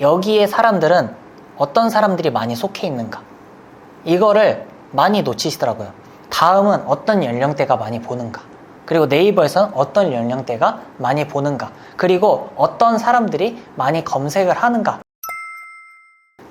여기에 사람들은 어떤 사람들이 많이 속해 있는가? 이거를 많이 놓치시더라고요. 다음은 어떤 연령대가 많이 보는가? 그리고 네이버에서는 어떤 연령대가 많이 보는가? 그리고 어떤 사람들이 많이 검색을 하는가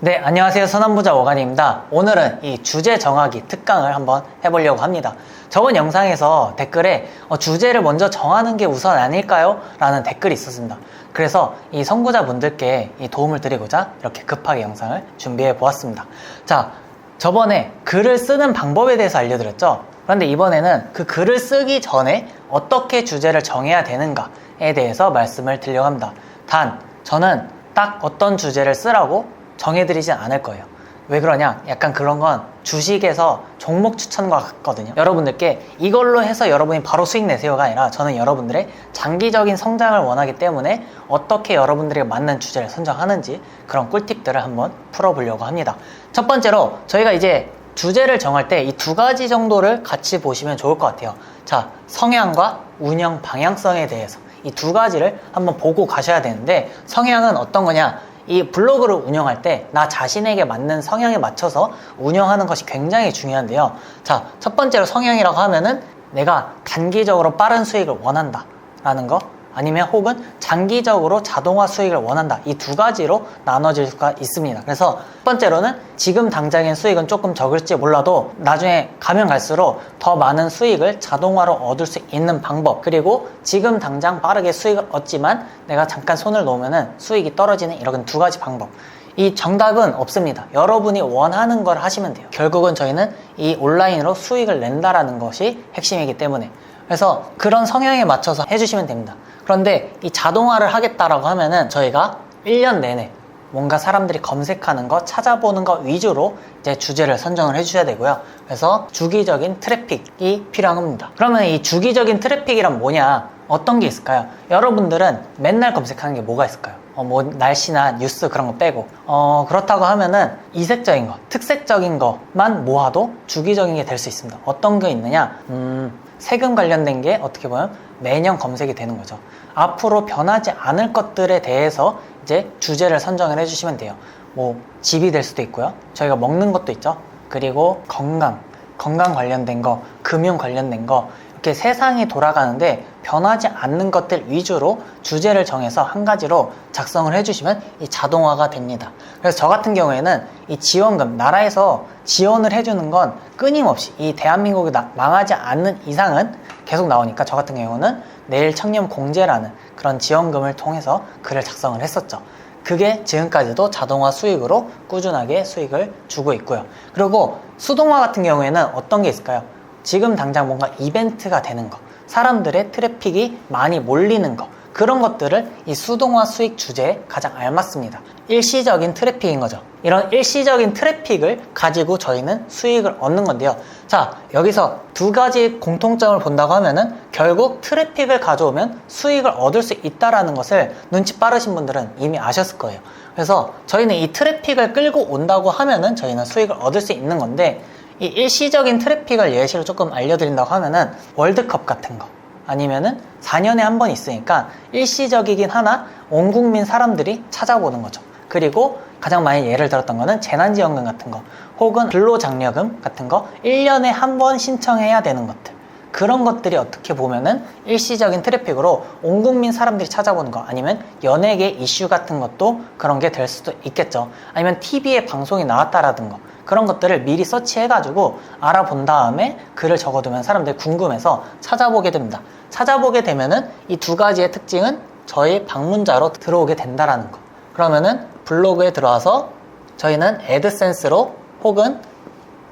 네, 안녕하세요. 선한부자 오간입니다. 오늘은 이 주제 정하기 특강을 한번 해보려고 합니다. 저번 영상에서 댓글에 어, 주제를 먼저 정하는 게 우선 아닐까요? 라는 댓글이 있었습니다. 그래서 이 선구자분들께 이 도움을 드리고자 이렇게 급하게 영상을 준비해 보았습니다. 자, 저번에 글을 쓰는 방법에 대해서 알려드렸죠? 그런데 이번에는 그 글을 쓰기 전에 어떻게 주제를 정해야 되는가에 대해서 말씀을 드리려고 합니다. 단, 저는 딱 어떤 주제를 쓰라고 정해드리진 않을 거예요. 왜 그러냐? 약간 그런 건 주식에서 종목 추천과 같거든요. 여러분들께 이걸로 해서 여러분이 바로 수익 내세요가 아니라 저는 여러분들의 장기적인 성장을 원하기 때문에 어떻게 여러분들에게 맞는 주제를 선정하는지 그런 꿀팁들을 한번 풀어보려고 합니다. 첫 번째로 저희가 이제 주제를 정할 때 이 두 가지 정도를 같이 보시면 좋을 것 같아요. 자, 성향과 운영 방향성에 대해서 이 두 가지를 한번 보고 가셔야 되는데 성향은 어떤 거냐? 이 블로그를 운영할 때 나 자신에게 맞는 성향에 맞춰서 운영하는 것이 굉장히 중요한데요. 자, 첫 번째로 성향이라고 하면은 내가 단기적으로 빠른 수익을 원한다. 라는 거. 아니면 혹은 장기적으로 자동화 수익을 원한다. 이 두 가지로 나눠질 수가 있습니다. 그래서 첫 번째로는 지금 당장의 수익은 조금 적을지 몰라도 나중에 가면 갈수록 더 많은 수익을 자동화로 얻을 수 있는 방법. 그리고 지금 당장 빠르게 수익을 얻지만 내가 잠깐 손을 놓으면 수익이 떨어지는 이런 두 가지 방법. 이 정답은 없습니다. 여러분이 원하는 걸 하시면 돼요. 결국은 저희는 이 온라인으로 수익을 낸다라는 것이 핵심이기 때문에. 그래서 그런 성향에 맞춰서 해주시면 됩니다. 그런데 이 자동화를 하겠다라고 하면은 저희가 1년 내내 뭔가 사람들이 검색하는 거, 찾아보는 거 위주로 이제 주제를 선정을 해주셔야 되고요. 그래서 주기적인 트래픽이 필요한 겁니다. 그러면 이 주기적인 트래픽이란 뭐냐? 어떤 게 있을까요? 여러분들은 맨날 검색하는 게 뭐가 있을까요? 어, 뭐 날씨나 뉴스 그런 거 빼고 어, 그렇다고 하면은 이색적인 거, 특색적인 것만 모아도 주기적인 게 될 수 있습니다. 어떤 게 있느냐? 음, 세금 관련된 게 어떻게 보면 매년 검색이 되는 거죠. 앞으로 변하지 않을 것들에 대해서 이제 주제를 선정을 해주시면 돼요. 뭐 집이 될 수도 있고요. 저희가 먹는 것도 있죠. 그리고 건강, 건강 관련된 거, 금융 관련된 거 이렇게 세상이 돌아가는데 변하지 않는 것들 위주로 주제를 정해서 한 가지로 작성을 해주시면 이 자동화가 됩니다. 그래서 저 같은 경우에는 이 지원금, 나라에서 지원을 해주는 건 끊임없이 이 대한민국이 나- 망하지 않는 이상은 계속 나오니까 저 같은 경우는 내일 청렴 공제라는 그런 지원금을 통해서 글을 작성을 했었죠. 그게 지금까지도 자동화 수익으로 꾸준하게 수익을 주고 있고요. 그리고 수동화 같은 경우에는 어떤 게 있을까요? 지금 당장 뭔가 이벤트가 되는 거, 사람들의 트래픽이 많이 몰리는 거, 그런 것들을 이 수동화 수익 주제에 가장 알맞습니다. 일시적인 트래픽인 거죠. 이런 일시적인 트래픽을 가지고 저희는 수익을 얻는 건데요. 자, 여기서 두 가지 공통점을 본다고 하면은 결국 트래픽을 가져오면 수익을 얻을 수 있다라는 것을 눈치 빠르신 분들은 이미 아셨을 거예요. 그래서 저희는 이 트래픽을 끌고 온다고 하면은 저희는 수익을 얻을 수 있는 건데 이 일시적인 트래픽을 예시로 조금 알려드린다고 하면은 월드컵 같은 거 아니면은 4년에 한 번 있으니까 일시적이긴 하나 온 국민 사람들이 찾아보는 거죠. 그리고 가장 많이 예를 들었던 거는 재난지원금 같은 거 혹은 근로장려금 같은 거 1년에 한 번 신청해야 되는 것들 그런 것들이 어떻게 보면은 일시적인 트래픽으로 온 국민 사람들이 찾아보는 거 아니면 연예계 이슈 같은 것도 그런 게 될 수도 있겠죠. 아니면 TV에 방송이 나왔다라든 거 그런 것들을 미리 서치해가지고 알아본 다음에 글을 적어두면 사람들이 궁금해서 찾아보게 됩니다. 찾아보게 되면은 이 두 가지의 특징은 저희 방문자로 들어오게 된다라는 거. 그러면은 블로그에 들어와서 저희는 애드센스로 혹은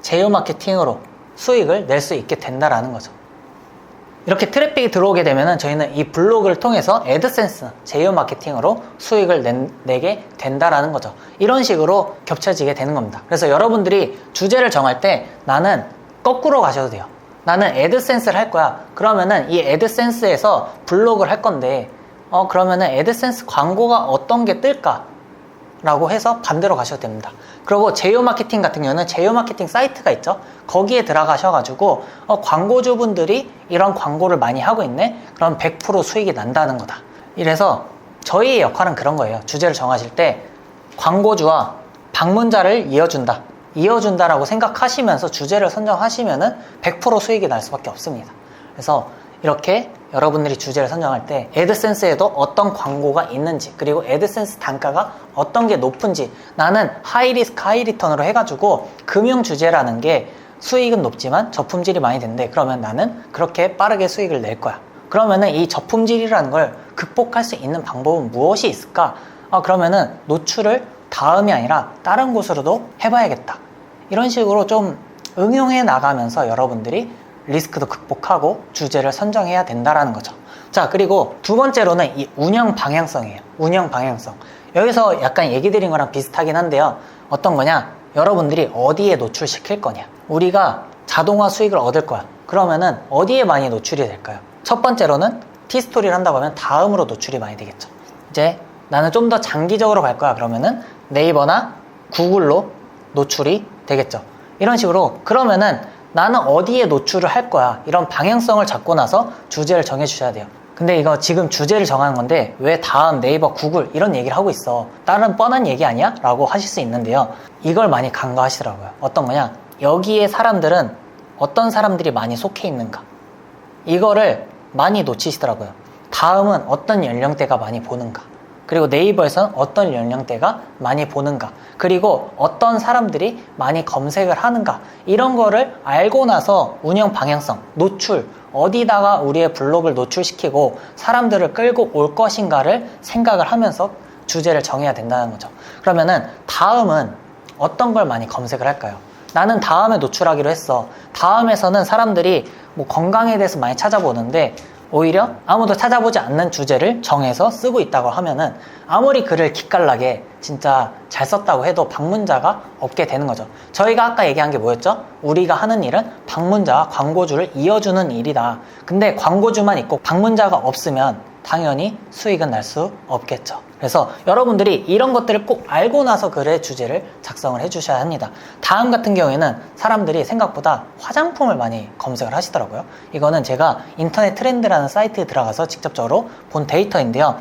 제휴 마케팅으로 수익을 낼 수 있게 된다라는 거죠. 이렇게 트래픽이 들어오게 되면은 저희는 이 블로그를 통해서 애드센스, 제휴 마케팅으로 수익을 낸- 내게 된다라는 거죠. 이런 식으로 겹쳐지게 되는 겁니다. 그래서 여러분들이 주제를 정할 때 나는 거꾸로 가셔도 돼요. 나는 애드센스를 할 거야. 그러면은 이 애드센스에서 블로그를 할 건데, 어, 그러면은 애드센스 광고가 어떤 게 뜰까? 라고 해서 반대로 가셔도 됩니다. 그리고 제휴 마케팅 같은 경우는 제휴 마케팅 사이트가 있죠. 거기에 들어가셔가지고 어, 광고주분들이 이런 광고를 많이 하고 있네. 그럼 100% 수익이 난다는 거다. 이래서 저희의 역할은 그런 거예요. 주제를 정하실 때 광고주와 방문자를 이어준다. 이어준다라고 생각하시면서 주제를 선정하시면은 100% 수익이 날 수밖에 없습니다. 그래서 이렇게 여러분들이 주제를 선정할 때 애드센스에도 어떤 광고가 있는지 그리고 애드센스 단가가 어떤 게 높은지 나는 하이리스크 하이리턴으로 해가지고 금융 주제라는 게 수익은 높지만 저품질이 많이 된대 그러면 나는 그렇게 빠르게 수익을 낼 거야 그러면은 이 저품질이라는 걸 극복할 수 있는 방법은 무엇이 있을까 아, 그러면은 노출을 다음이 아니라 다른 곳으로도 해봐야겠다 이런 식으로 좀 응용해 나가면서 여러분들이 리스크도 극복하고 주제를 선정해야 된다라는 거죠. 자, 그리고 두 번째로는 이 운영 방향성이에요. 운영 방향성. 여기서 약간 얘기 드린 거랑 비슷하긴 한데요. 어떤 거냐? 여러분들이 어디에 노출시킬 거냐? 우리가 자동화 수익을 얻을 거야. 그러면은 어디에 많이 노출이 될까요? 첫 번째로는 티스토리를 한다고 하면 다음으로 노출이 많이 되겠죠. 이제 나는 좀 더 장기적으로 갈 거야. 그러면은 네이버나 구글로 노출이 되겠죠. 이런 식으로 그러면은 나는 어디에 노출을 할 거야. 이런 방향성을 잡고 나서 주제를 정해 주셔야 돼요. 근데 이거 지금 주제를 정하는 건데 왜 다음 네이버, 구글 이런 얘기를 하고 있어? 다른 뻔한 얘기 아니야? 라고 하실 수 있는데요. 이걸 많이 간과하시더라고요. 어떤 거냐? 여기에 사람들은 어떤 사람들이 많이 속해 있는가? 이거를 많이 놓치시더라고요. 다음은 어떤 연령대가 많이 보는가? 그리고 네이버에서는 어떤 연령대가 많이 보는가 그리고 어떤 사람들이 많이 검색을 하는가 이런 거를 알고 나서 운영 방향성 노출 어디다가 우리의 블로그를 노출시키고 사람들을 끌고 올 것인가를 생각을 하면서 주제를 정해야 된다는 거죠. 그러면은 다음은 어떤 걸 많이 검색을 할까요? 나는 다음에 노출하기로 했어. 다음에서는 사람들이 뭐 건강에 대해서 많이 찾아보는데 오히려 아무도 찾아보지 않는 주제를 정해서 쓰고 있다고 하면은 아무리 글을 기깔나게 진짜 잘 썼다고 해도 방문자가 없게 되는 거죠. 저희가 아까 얘기한 게 뭐였죠? 우리가 하는 일은 방문자와 광고주를 이어주는 일이다. 근데 광고주만 있고 방문자가 없으면 당연히 수익은 날 수 없겠죠. 그래서 여러분들이 이런 것들을 꼭 알고 나서 글의 주제를 작성을 해주셔야 합니다. 다음 같은 경우에는 사람들이 생각보다 화장품을 많이 검색을 하시더라고요. 이거는 제가 인터넷 트렌드라는 사이트에 들어가서 직접적으로 본 데이터인데요.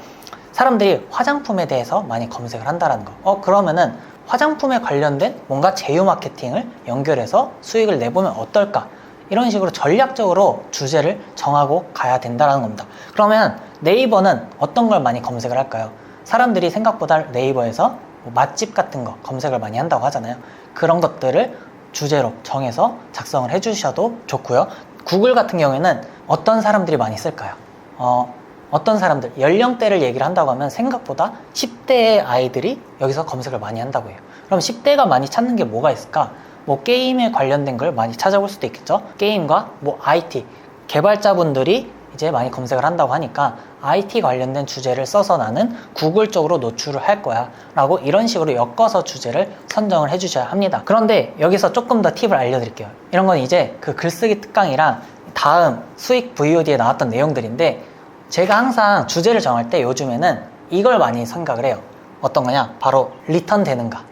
사람들이 화장품에 대해서 많이 검색을 한다는 거. 어, 그러면은 화장품에 관련된 뭔가 제휴 마케팅을 연결해서 수익을 내보면 어떨까? 이런 식으로 전략적으로 주제를 정하고 가야 된다는 겁니다. 그러면 네이버는 어떤 걸 많이 검색을 할까요? 사람들이 생각보다 네이버에서 뭐 맛집 같은 거 검색을 많이 한다고 하잖아요. 그런 것들을 주제로 정해서 작성을 해주셔도 좋고요. 구글 같은 경우에는 어떤 사람들이 많이 쓸까요? 어, 어떤 사람들, 연령대를 얘기를 한다고 하면 생각보다 10대의 아이들이 여기서 검색을 많이 한다고 해요. 그럼 10대가 많이 찾는 게 뭐가 있을까? 뭐 게임에 관련된 걸 많이 찾아볼 수도 있겠죠. 게임과 뭐 IT 개발자분들이 이제 많이 검색을 한다고 하니까 IT 관련된 주제를 써서 나는 구글 쪽으로 노출을 할 거야 라고 이런 식으로 엮어서 주제를 선정을 해 주셔야 합니다. 그런데 여기서 조금 더 팁을 알려드릴게요. 이런 건 이제 그 글쓰기 특강이랑 다음 수익 VOD에 나왔던 내용들인데 제가 항상 주제를 정할 때 요즘에는 이걸 많이 생각을 해요. 어떤 거냐? 바로 리턴 되는가.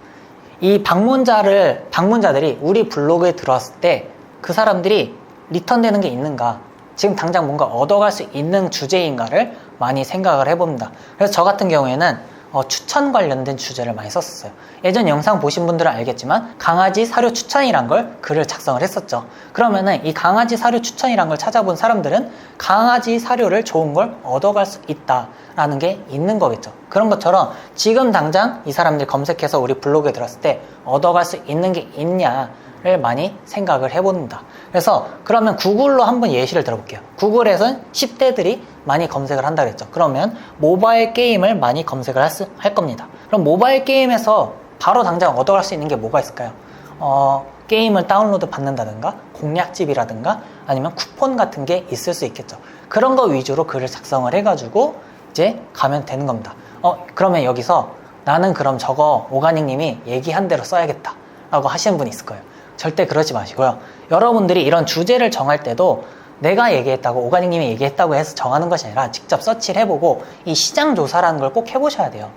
이 방문자를 방문자들이 우리 블로그에 들어왔을 때 그 사람들이 리턴 되는 게 있는가 지금 당장 뭔가 얻어갈 수 있는 주제인가를 많이 생각을 해봅니다. 그래서 저 같은 경우에는 어, 추천 관련된 주제를 많이 썼었어요. 예전 영상 보신 분들은 알겠지만 강아지 사료 추천이란 걸 글을 작성을 했었죠. 그러면은 이 강아지 사료 추천이란 걸 찾아본 사람들은 강아지 사료를 좋은 걸 얻어갈 수 있다라는 게 있는 거겠죠. 그런 것처럼 지금 당장 이 사람들이 검색해서 우리 블로그에 들었을 때 얻어갈 수 있는 게 있냐 를 많이 생각을 해봅니다. 그래서 그러면 구글로 한번 예시를 들어볼게요. 구글에서는 10대들이 많이 검색을 한다 그랬죠. 그러면 모바일 게임을 많이 검색을 할, 수, 할 겁니다. 그럼 모바일 게임에서 바로 당장 얻어갈 수 있는 게 뭐가 있을까요? 어, 게임을 다운로드 받는다든가 공략집이라든가 아니면 쿠폰 같은 게 있을 수 있겠죠. 그런 거 위주로 글을 작성을 해가지고 이제 가면 되는 겁니다. 어, 그러면 여기서 나는 그럼 저거 오가닉 님이 얘기한 대로 써야겠다. 라고 하시는 분이 있을 거예요. 절대 그러지 마시고요. 여러분들이 이런 주제를 정할 때도 내가 얘기했다고 오가닉님이 얘기했다고 해서 정하는 것이 아니라 직접 서치를 해보고 이 시장 조사라는 걸 꼭 해보셔야 돼요.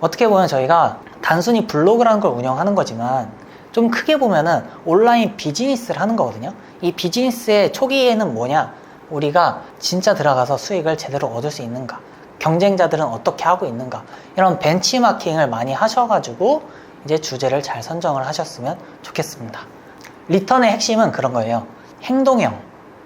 어떻게 보면 저희가 단순히 블로그라는 걸 운영하는 거지만 좀 크게 보면은 온라인 비즈니스를 하는 거거든요. 이 비즈니스의 초기에는 뭐냐? 우리가 진짜 들어가서 수익을 제대로 얻을 수 있는가? 경쟁자들은 어떻게 하고 있는가 이런 벤치마킹을 많이 하셔가지고 이제 주제를 잘 선정을 하셨으면 좋겠습니다. 리턴의 핵심은 그런 거예요. 행동형.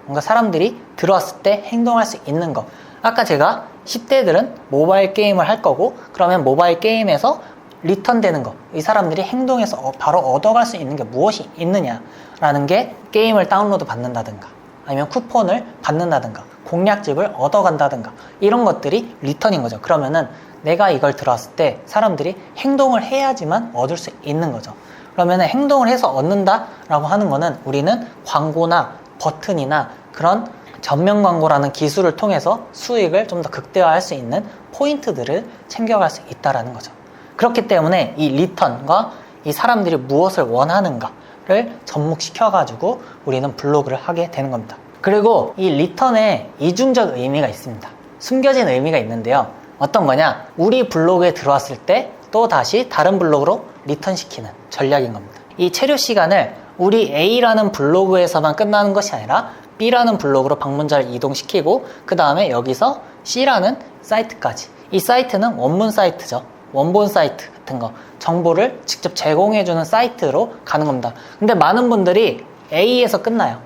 뭔가 사람들이 들어왔을 때 행동할 수 있는 거. 아까 제가 10대들은 모바일 게임을 할 거고 그러면 모바일 게임에서 리턴 되는 거. 이 사람들이 행동해서 어- 바로 얻어갈 수 있는 게 무엇이 있느냐라는 게 게임을 다운로드 받는다든가 아니면 쿠폰을 받는다든가 공략집을 얻어간다든가 이런 것들이 리턴인 거죠. 그러면은 내가 이걸 들어왔을 때 사람들이 행동을 해야지만 얻을 수 있는 거죠. 그러면은 행동을 해서 얻는다라고 하는 거는 우리는 광고나 버튼이나 그런 전면 광고라는 기술을 통해서 수익을 좀 더 극대화할 수 있는 포인트들을 챙겨갈 수 있다라는 거죠. 그렇기 때문에 이 리턴과 이 사람들이 무엇을 원하는가 를 접목시켜가지고 우리는 블로그를 하게 되는 겁니다. 그리고 이 리턴에 이중적 의미가 있습니다. 숨겨진 의미가 있는데요. 어떤 거냐? 우리 블로그에 들어왔을 때 또 다시 다른 블로그로 리턴시키는 전략인 겁니다. 이 체류 시간을 우리 A라는 블로그에서만 끝나는 것이 아니라 B라는 블로그로 방문자를 이동시키고 그 다음에 여기서 C라는 사이트까지 이 사이트는 원문 사이트죠. 원본 사이트 같은 거 정보를 직접 제공해주는 사이트로 가는 겁니다. 근데 많은 분들이 A에서 끝나요.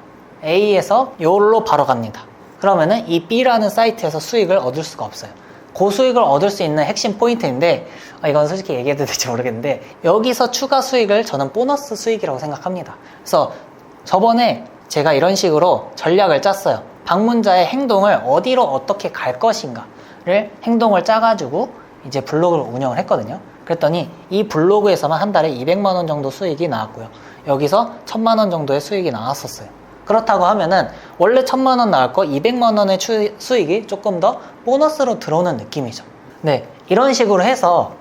A에서 요로 바로 갑니다. 그러면은 이 B라는 사이트에서 수익을 얻을 수가 없어요. 고수익을 얻을 수 있는 핵심 포인트인데 아, 이건 솔직히 얘기해도 될지 모르겠는데 여기서 추가 수익을 저는 보너스 수익이라고 생각합니다. 그래서 저번에 제가 이런 식으로 전략을 짰어요. 방문자의 행동을 어디로 어떻게 갈 것인가를 행동을 짜가지고 이제 블로그를 운영을 했거든요. 그랬더니 이 블로그에서만 한 달에 200만 원 정도 수익이 나왔고요. 여기서 1000만 원 정도의 수익이 나왔었어요. 그렇다고 하면은 원래 1000만 원 나올 거 200만 원의 추- 수익이 조금 더 보너스로 들어오는 느낌이죠. 네. 이런 식으로 해서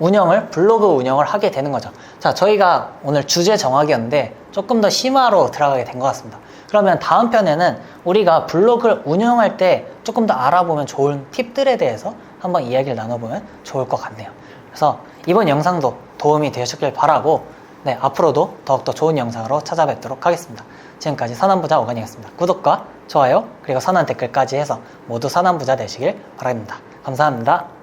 운영을 블로그 운영을 하게 되는 거죠. 자, 저희가 오늘 주제 정하기였는데 조금 더 심화로 들어가게 된 것 같습니다. 그러면 다음 편에는 우리가 블로그를 운영할 때 조금 더 알아보면 좋은 팁들에 대해서 한번 이야기를 나눠보면 좋을 것 같네요. 그래서 이번 영상도 도움이 되셨길 바라고 네, 앞으로도 더욱더 좋은 영상으로 찾아뵙도록 하겠습니다. 지금까지 선한부자 오건이었습니다. 구독과 좋아요 그리고 선한 댓글까지 해서 모두 선한부자 되시길 바랍니다. 감사합니다.